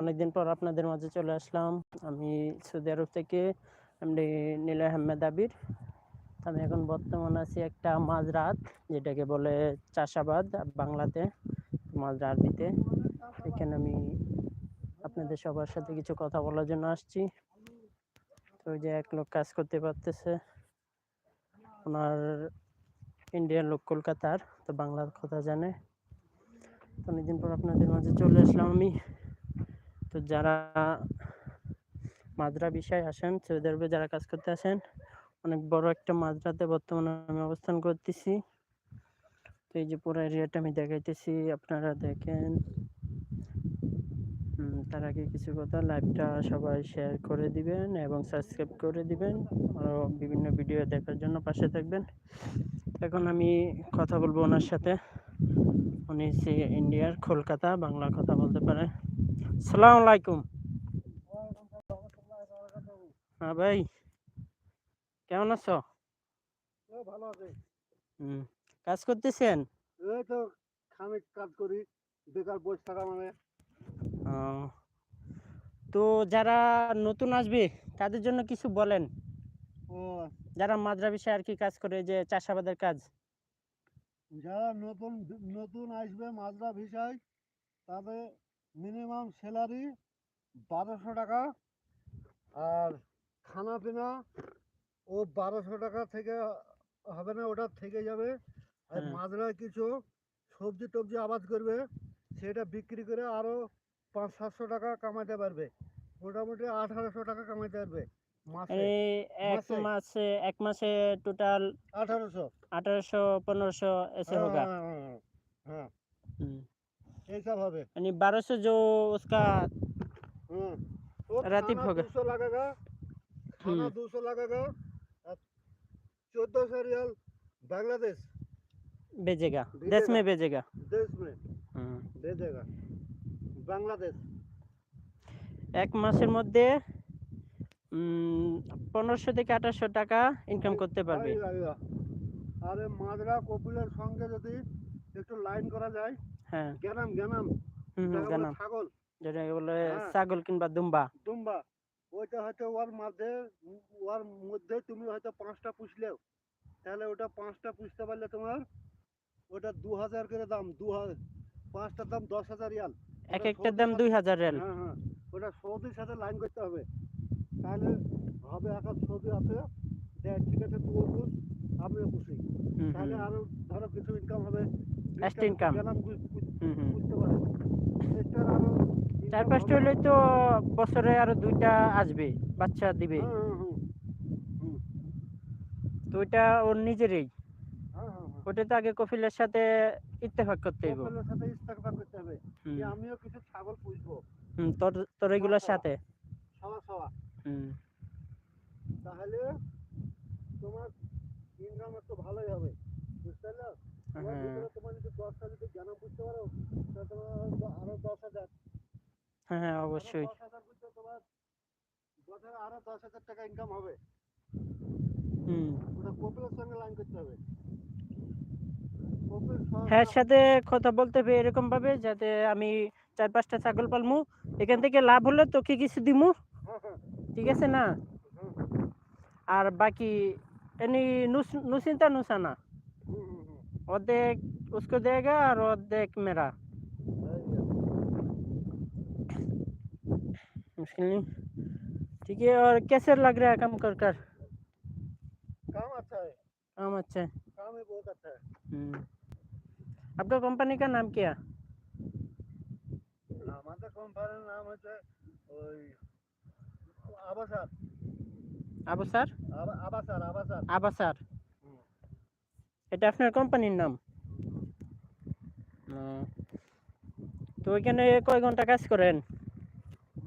অনেকদিন পর আপনাদের মাঝে চলে আসলাম। আমি সৌদি আরব থেকে এমডি নীল আহমেদ আবির। আমি এখন বর্তমান আছি একটা মাঝরাত, যেটাকে বলে চাষাবাদ, বাংলাতে, মাঝরা আরবিতে। এখানে আমি আপনাদের সবার সাথে কিছু কথা বলার জন্য আসছি। তো যে এক লোক কাজ করতে পারতেছে। ওনার ইন্ডিয়ান লোক কলকাতার, তো বাংলার কথা জানে। অনেকদিন পর আপনাদের মাঝে চলে আসলাম আমি। তো যারা মাজরা বিষয়ে আসেন সৌদি আরবে যারা কাজ করতে আসেন, অনেক বড় একটা মাজরাতে বর্তমানে আমি অবস্থান করতেছি। তো এই যে পুরো এরিয়াটা আমি দেখাইতেছি, আপনারা দেখেন। তার আগে কিছু কথা লাইভটা সবাই শেয়ার করে দিবেন এবং সাবস্ক্রাইব করে দিবেন। আরও বিভিন্ন ভিডিও দেখার জন্য পাশে থাকবেন। এখন আমি কথা বলব ওনার সাথে। উনি হচ্ছে ইন্ডিয়ার কলকাতা বাংলা কথা বলতে পারে। সালাম আলাইকুম হ্যাঁ ভাই কেমন আছো? ভালো আছে। হুম কাজ করতেছেন? এই তো খানিক কাজ করি বেকার বসে থাকা মানে। তো যারা নতুন আসবে তাদের জন্য কিছু বলেন। ও। যারা মাদ্রা বিষয়ে আর কি কাজ করে যে চাষাবাদের কাজ। যারা নতুন নতুন আসবে মাজরা বিষয় তাদের মিনিমাম স্যালারি বারোশো টাকা আর খানা পিনা ও বারোশো টাকা থেকে হবে না ওটা থেকে যাবে। আর হ্যাঁ। মাদ্রায় কিছু সবজি টবজি আবাদ করবে সেটা বিক্রি করে আরও পাঁচ সাতশো টাকা কামাইতে পারবে। মোটামুটি আঠারোশো টাকা কামাইতে পারবে এক মাসে? এক মাসে টোটাল আঠারোশো। আঠারোশো পনেরোশো এসে হ্যাঁ, হোক ऐसा भावे यानी बारह सौ जो उसका हाँ तो रातिब खाना होगा। 200 लगेगा खाना हम्म। 200 लगेगा चौदह सौ रियाल बांग्लादेश भेजेगा देश भेजेगा। में भेजेगा देश में হুম। भेजेगा बांग्लादेश এক মাসের মধ্যে পনেরোশো থেকে আঠাশশো টাকা ইনকাম করতে পারবে আইগা, আইগা। আরে মাদ্রা কপিলের সঙ্গে যদি একটু লাইন করা যায় হ্যাঁ। জ্ঞানাম জ্ঞানাম হুম হুম, যাকে বলে জানাম ছাগল। যেটাকে বলে। ছাগল কিংবা দুম্বা। দুম্বা। ওইটা হয়তো ওর মধ্যে ওর মধ্যে তুমি হয়তো পাঁচটা পুষলেও। তাহলে ওটা পাঁচটা পুষতে পারলে তোমার ওটা দু হাজার করে দাম দু হাজার পাঁচটার দাম দশ হাজার রিয়াল এক একটার দাম দুই হাজার রেল হ্যাঁ হ্যাঁ। ওটা সৌদির সাথে লাইন করতে হবে। তাহলে হবে এখন সৌদি আছে দেখ ঠিক আছে পুষ আমিও পুষি। তাহলে আরও ধরো কিছু ইনকাম হবে। এটার আরও চার পাঁচটা হলে তো বছরে আরও দুইটা আসবে বাচ্চা দিবে। হ্যাঁ হ্যাঁ হ্যাঁ। তো ওইটা ওর নিজেরই। ওটা তো আগে কফিলের সাথে ইত্তেফাক করতে সাথে ইস্তেকবার করতে হবে। যে আমিও কিছু ছাগল পুষবো। হুম, তোর তোর এগুলোর সাথে। সওয়া সওয়া হুম। তাহলে তোমার ইনকাম একটু ভালোই হবে। বুঝতে পারলে? হ্যাঁ।, হ্যাঁ। হ্যাঁ অবশ্যই। দশ হাজার টাকা ইনকাম হবে। হুম। সঙ্গে করতে হবে। হ্যাঁ সাথে কথা বলতে হবে এরকম ভাবে যাতে আমি চার পাঁচটা ছাগল পালমু। এখান থেকে লাভ হলে তোকে কিছু দিমু। ঠিক আছে না? আর বাকি এমনি নুচিন্তা নুসানা। देख उसको देगा और देख मेरा। मुश्किल नहीं। ठीक है और कैसे लग रहा है काम कर कर? काम अच्छा है। काम अच्छा है। काम है बहुत अच्छा है। हम्म। आपका कंपनी का नाम क्या? हमारा तो कंपनी नाम अच्छा है। आबासार आबासार आबासार आबासार आबा এটা আপনার কোম্পানির নাম? ও। তো ওইখানে কয় ঘণ্টা কাজ করেন?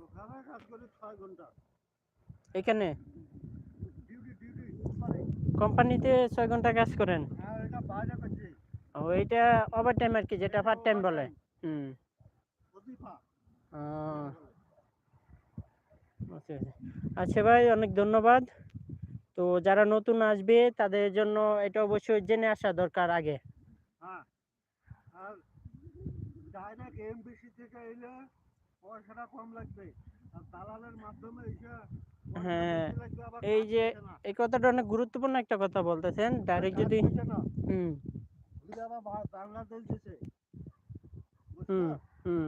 ওখানে কাজ করি ছয় ঘণ্টা। এখানে? কোম্পানিতে ছয় ঘণ্টা কাজ করেন? হ্যাঁ এটা ও এইটা ওভার টাইম আর কি যেটা পার্ট টাইম বলে। হুম। আচ্ছা আচ্ছা। আচ্ছা ভাই অনেক ধন্যবাদ। তো যারা নতুন আসবে তাদের জন্য এটা অবশ্যই জেনে আসা দরকার আগে। হ্যাঁ আর ডাইরেক্ট এমবিসি থেকে এলে পয়সাটা কম লাগবে। আর দালালের মাধ্যমে এসে হ্যাঁ, এই যে এই কথাটা অনেক গুরুত্বপূর্ণ একটা কথা বলতেছেন। ডাইরেক্ট যদি হচ্ছে না। হুম। বাংলাদেশ হুম হুম।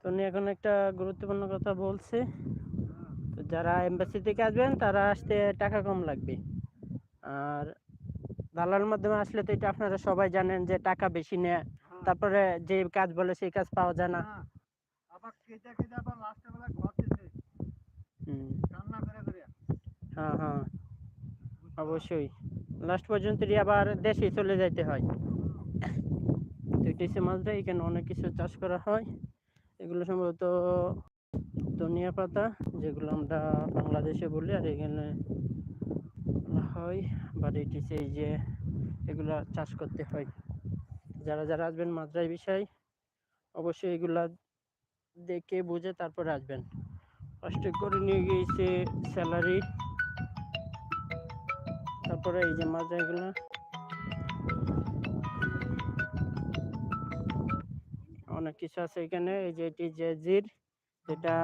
তো উনি এখন একটা গুরুত্বপূর্ণ কথা বলছে। হ্যাঁ, যারা এম্বাসি থেকে আসবেন তারা আসতে টাকা কম লাগবে। আর দালাল মাধ্যমে আসলে তো এটা আপনারা সবাই জানেন যে টাকা বেশি নেয়। হ্যাঁ, তারপরে যে কাজ বলে সেই কাজ পাওয়া যায় না। আবার কেটে কেটে আবার লাস্টে বেলা ঘর হুম। রান্না করে করে। হ্যাঁ হ্যাঁ। অবশ্যই। লাস্ট পর্যন্ত আবার দেশে চলে যাইতে হয়। তো এটা মাছটা এখানে অনেক কিছু চাষ করা হয়। এগুলো সম্ভবত ধনিয়া পাতা, যেগুলো আমরা বাংলাদেশে বলি, আর এখানে হয় বাট এই যে এগুলা চাষ করতে হয়। যারা যারা আসবেন মাদ্রাই বিষয়, অবশ্যই এগুলা দেখে, বুঝে তারপরে আসবেন। ফার্স্টে করে নিয়ে গিয়েছে স্যালারি তারপরে এই যে মাদ্রাইগুলা। অনেক কিছু আছে এখানে। এই যে এটি জেজির। যেটা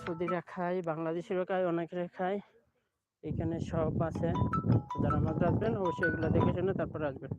সৌদিরা খায় বাংলাদেশিরও খায় অনেকেরা খায় এখানে সব আছে। যারা আমাদের আসবেন, অবশ্যই এগুলো দেখে শুনে তারপরে আসবেন।